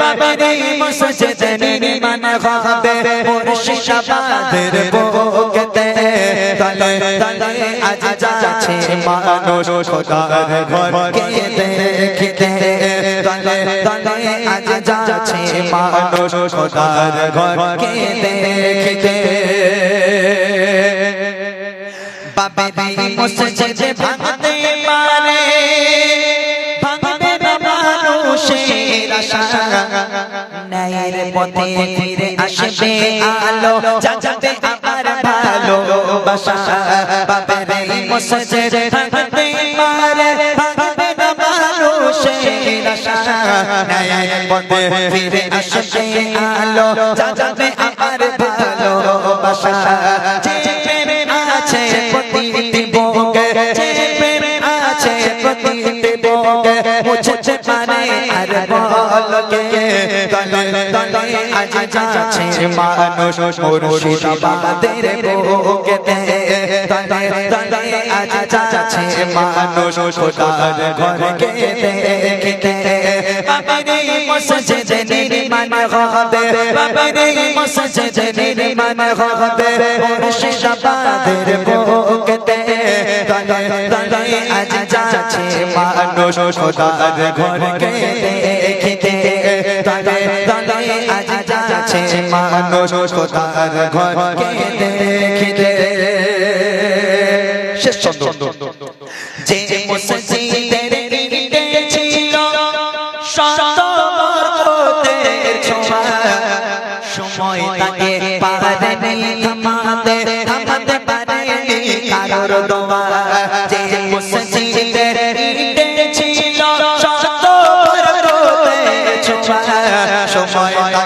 বাবারে মসজিদ নির্মাণ হবে মুর্শিদাবাদের বুকেতে তলে তলে আজ যাচ্ছে মানুষ খোদার ঘরকে দেখিতে? তলে তলে আজ যাচ্ছে মানুষ খোদার ঘরকে দেখিতে? বাবারে মসজিদ ভাঙতে পারে। ভাঙবে আশা। ন্যায়ের পথে ফিরে আসবে আলো। জাগাবে আমার ভালোবাসা বাবারে মসজিদ ভাঙতে পারে ভাঙবে না মানুষের আশা। ন্যায়ের পথে ফিরে আসবে আলো। জাগাবে আমার ভালোবাসা যে প্রেম আছে প্রতিটি বুকে আছে প্রতিটি বুকে মুছতে পারে আর বলকে তলে তলে আজ যাচ্ছে মানুষ মুর্শিদাবাদের বুকেতে তলে তলে আজ যাচ্ছে মানুষ খোদার ঘরকে দেখিতে বাবারে মসজিদ নির্মাণ হবে বাবারে মসজিদ নির্মাণ হবে মুর্শিদাবাদের বুকেতে যাচ্ছে মানুষ খোদার ঘরকে দেখিতে তলে তলে আজ যাচ্ছে মানুষ খোদার ঘরকে দেখিতে শেষ ছন্দ। যে মসজিদের নিরিখে ছিল শত বরকতের ছোঁয়া। সময় তাকে পারেনি থামাতে থামাতে পারেনি কারোর দোয়া। যে মসজিদের